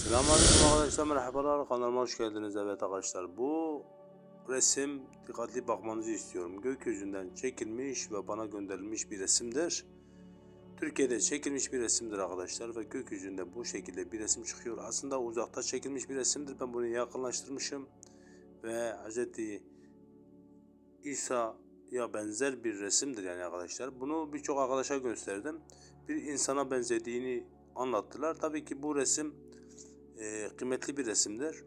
Selamünaleyküm arkadaşlar merhabalar. Kanalıma hoş geldiniz. Evet arkadaşlar bu resim dikkatli bakmanızı istiyorum. Gökyüzünden çekilmiş ve bana gönderilmiş bir resimdir. Türkiye'de çekilmiş bir resimdir arkadaşlar ve gökyüzünde bu şekilde bir resim çıkıyor. Aslında uzakta çekilmiş bir resimdir. Ben bunu yakınlaştırmışım ve Hz. İsa'ya benzer bir resimdir yani arkadaşlar. Bunu birçok arkadaşa gösterdim. Bir insana benzediğini anlattılar. Tabii ki bu resim e, kıymetli bir resimdir.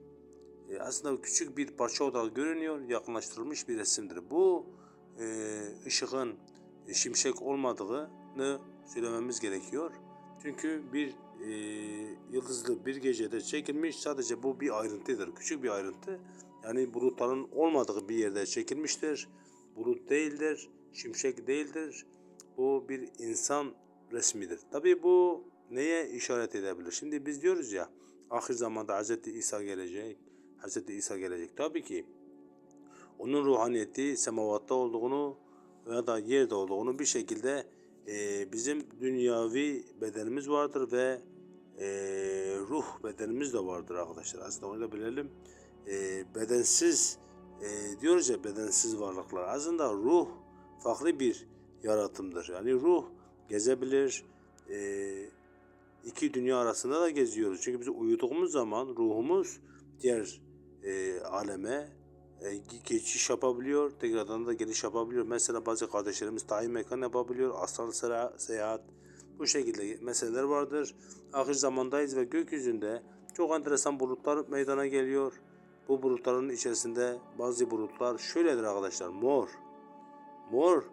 E, aslında küçük bir parça olarak görünüyor, yakınlaştırılmış bir resimdir. Bu e, ışığın şimşek olmadığını söylememiz gerekiyor. Çünkü bir e, yıldızlı bir gecede çekilmiş, sadece bu bir ayrıntıdır, küçük bir ayrıntı. Yani bulutların olmadığı bir yerde çekilmiştir. Bulut değildir, şimşek değildir. Bu bir insan resmidir. Tabii bu neye işaret edebilir? Şimdi biz diyoruz ya, ahir zamanda Hz. İsa gelecek. Hz. İsa gelecek. Tabii ki onun ruhaniyeti semavatta olduğunu veya da yerde olduğunu bir şekilde e, bizim dünyavi bedenimiz vardır ve e, ruh bedenimiz de vardır arkadaşlar. Aslında onu da bilelim. E, bedensiz e, diyoruz ya bedensiz varlıklar. Aslında ruh farklı bir yaratımdır. Yani ruh gezebilir, e, iki dünya arasında da geziyoruz. Çünkü biz uyuduğumuz zaman ruhumuz diğer e, aleme e, geçiş yapabiliyor. Tekrardan da geliş yapabiliyor. Mesela bazı kardeşlerimiz tayin mekan yapabiliyor. Astral sera- seyahat. Bu şekilde meseleler vardır. Ahir zamandayız ve gökyüzünde çok enteresan bulutlar meydana geliyor. Bu bulutların içerisinde bazı bulutlar şöyledir arkadaşlar. Mor. Mor.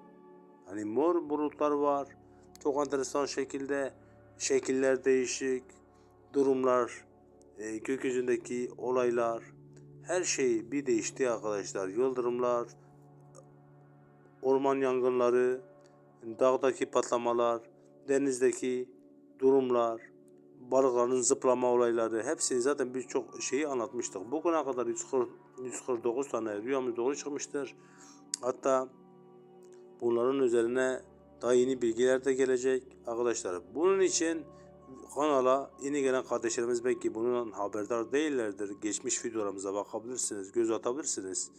Hani mor bulutlar var. Çok enteresan şekilde şekiller değişik, durumlar, e, gökyüzündeki olaylar, her şey bir değişti arkadaşlar. Yıldırımlar, orman yangınları, dağdaki patlamalar, denizdeki durumlar, balıkların zıplama olayları hepsini zaten birçok şeyi anlatmıştık. Bugüne kadar 140, 149 tane rüyamız doğru çıkmıştır. Hatta bunların üzerine daha yeni bilgiler de gelecek arkadaşlar. Bunun için kanala yeni gelen kardeşlerimiz belki bunun haberdar değillerdir. Geçmiş videolarımıza bakabilirsiniz, göz atabilirsiniz.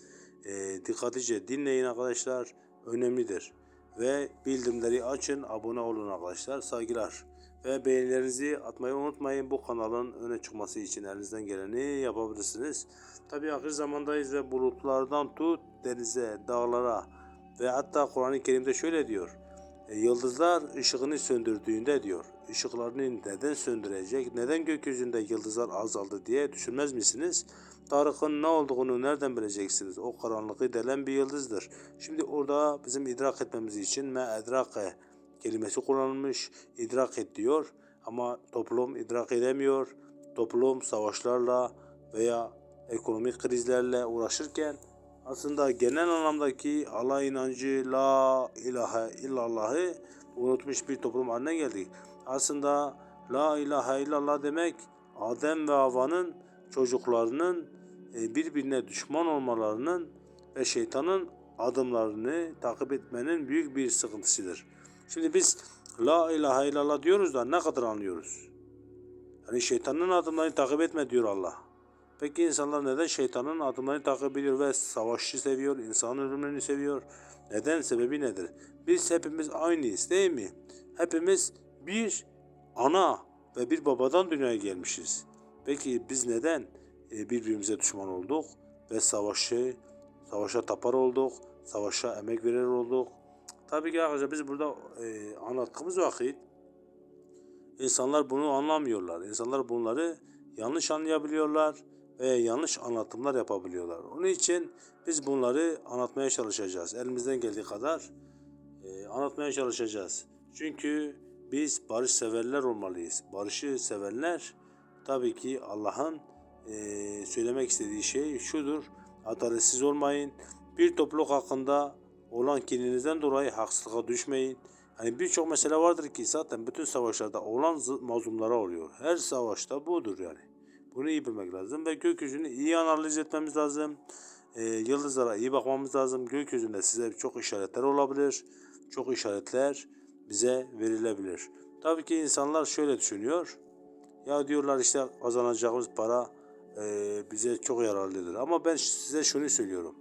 Ee, dikkatlice dinleyin arkadaşlar. Önemlidir. Ve bildirimleri açın, abone olun arkadaşlar. Saygılar. Ve beğenilerinizi atmayı unutmayın. Bu kanalın öne çıkması için elinizden geleni yapabilirsiniz. Tabi ahir zamandayız ve bulutlardan tut denize, dağlara ve hatta Kur'an-ı Kerim'de şöyle diyor. E, Yıldızlar ışığını söndürdüğünde diyor, ışıklarını neden söndürecek, neden gökyüzünde yıldızlar azaldı diye düşünmez misiniz? Tarık'ın ne olduğunu nereden bileceksiniz? O karanlığı delen bir yıldızdır. Şimdi orada bizim idrak etmemiz için me edrake kelimesi kullanılmış. İdrak et diyor ama toplum idrak edemiyor. Toplum savaşlarla veya ekonomik krizlerle uğraşırken aslında genel anlamdaki Allah inancı la ilahe illallah'ı unutmuş bir toplum haline geldik. Aslında la ilahe illallah demek Adem ve Havva'nın çocuklarının e, birbirine düşman olmalarının ve şeytanın adımlarını takip etmenin büyük bir sıkıntısıdır. Şimdi biz la ilahe illallah diyoruz da ne kadar anlıyoruz? Hani şeytanın adımlarını takip etme diyor Allah. Peki insanlar neden şeytanın adımlarını takip ediyor ve savaşı seviyor, insan ölümlerini seviyor? Neden? Sebebi nedir? Biz hepimiz aynıyız değil mi? Hepimiz bir ana ve bir babadan dünyaya gelmişiz. Peki biz neden e, birbirimize düşman olduk ve savaşı, savaşa tapar olduk, savaşa emek verir olduk? Tabii ki arkadaşlar biz burada e, anlattığımız vakit insanlar bunu anlamıyorlar. İnsanlar bunları yanlış anlayabiliyorlar ve yanlış anlatımlar yapabiliyorlar. Onun için biz bunları anlatmaya çalışacağız. Elimizden geldiği kadar e, anlatmaya çalışacağız. Çünkü biz barış severler olmalıyız. Barışı sevenler tabii ki Allah'ın e, söylemek istediği şey şudur. Adaletsiz olmayın. Bir topluluk hakkında olan kininizden dolayı haksızlığa düşmeyin. Hani birçok mesele vardır ki zaten bütün savaşlarda olan mazlumlara oluyor. Her savaşta budur yani. Bunu iyi bilmek lazım ve gökyüzünü iyi analiz etmemiz lazım. Ee, yıldızlara iyi bakmamız lazım. Gökyüzünde size çok işaretler olabilir. Çok işaretler bize verilebilir. Tabii ki insanlar şöyle düşünüyor. Ya diyorlar işte kazanacağımız para eee, bize çok yararlıdır. Ama ben size şunu söylüyorum.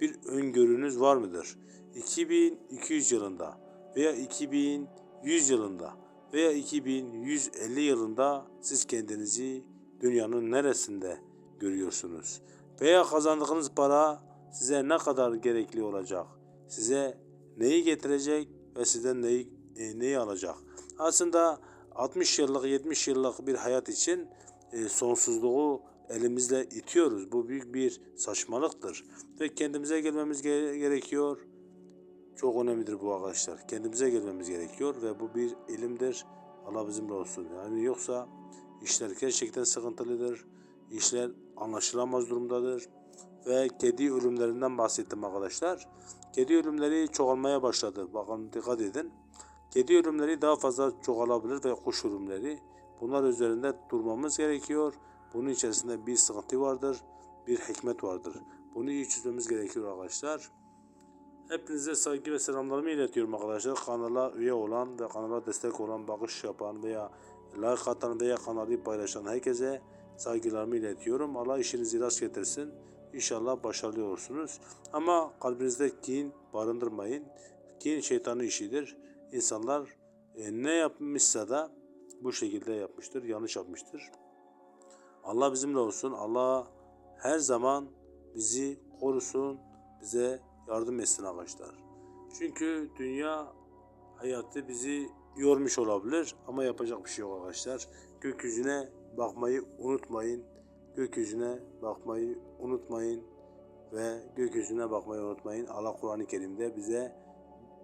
Bir öngörünüz var mıdır? 2200 yılında veya 2100 yılında veya 2150 yılında siz kendinizi dünyanın neresinde görüyorsunuz? Veya kazandığınız para size ne kadar gerekli olacak? Size neyi getirecek ve sizden neyi e, neyi alacak? Aslında 60 yıllık 70 yıllık bir hayat için e, sonsuzluğu elimizle itiyoruz. Bu büyük bir saçmalıktır. Ve kendimize gelmemiz gere- gerekiyor. Çok önemlidir bu arkadaşlar. Kendimize gelmemiz gerekiyor ve bu bir ilimdir. Allah bizimle olsun. Yani yoksa işler gerçekten sıkıntılıdır. İşler anlaşılamaz durumdadır. Ve kedi ölümlerinden bahsettim arkadaşlar. Kedi ölümleri çoğalmaya başladı. Bakın dikkat edin. Kedi ölümleri daha fazla çoğalabilir ve kuş ölümleri. Bunlar üzerinde durmamız gerekiyor. Bunun içerisinde bir sıkıntı vardır, bir hikmet vardır. Bunu iyi çözmemiz gerekiyor arkadaşlar. Hepinize saygı ve selamlarımı iletiyorum arkadaşlar. Kanala üye olan ve kanala destek olan, bakış yapan veya like atan veya kanalı paylaşan herkese saygılarımı iletiyorum. Allah işinizi rast getirsin. İnşallah başarılı olursunuz. Ama kalbinizde kin barındırmayın. Kin şeytanın işidir. İnsanlar e, ne yapmışsa da bu şekilde yapmıştır, yanlış yapmıştır. Allah bizimle olsun. Allah her zaman bizi korusun, bize yardım etsin arkadaşlar. Çünkü dünya hayatı bizi yormuş olabilir ama yapacak bir şey yok arkadaşlar. Gökyüzüne bakmayı unutmayın. Gökyüzüne bakmayı unutmayın ve gökyüzüne bakmayı unutmayın. Allah Kur'an-ı Kerim'de bize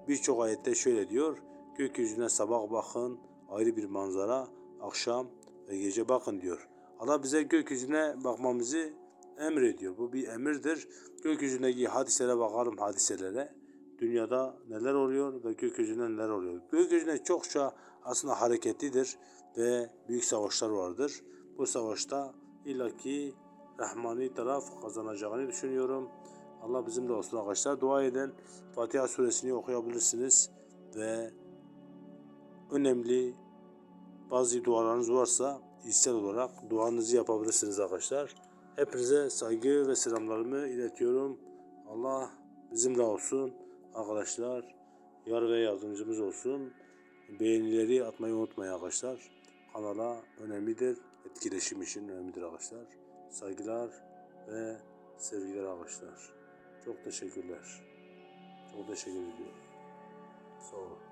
birçok ayette şöyle diyor. Gökyüzüne sabah bakın ayrı bir manzara, akşam ve gece bakın diyor. Allah bize gökyüzüne bakmamızı emrediyor. Bu bir emirdir. Gökyüzündeki hadiselere bakalım hadiselere. Dünyada neler oluyor ve gökyüzünde neler oluyor. Gökyüzünde çokça aslında hareketlidir ve büyük savaşlar vardır. Bu savaşta illaki Rahmani taraf kazanacağını düşünüyorum. Allah bizimle olsun arkadaşlar. Dua edin. Fatiha suresini okuyabilirsiniz ve önemli bazı dualarınız varsa içsel olarak duanızı yapabilirsiniz arkadaşlar. Hepinize saygı ve selamlarımı iletiyorum. Allah bizimle olsun arkadaşlar. Yar ve yardımcımız olsun. Beğenileri atmayı unutmayın arkadaşlar. Kanala önemlidir. Etkileşim için önemlidir arkadaşlar. Saygılar ve sevgiler arkadaşlar. Çok teşekkürler. Çok teşekkür ediyorum. Sağ olun.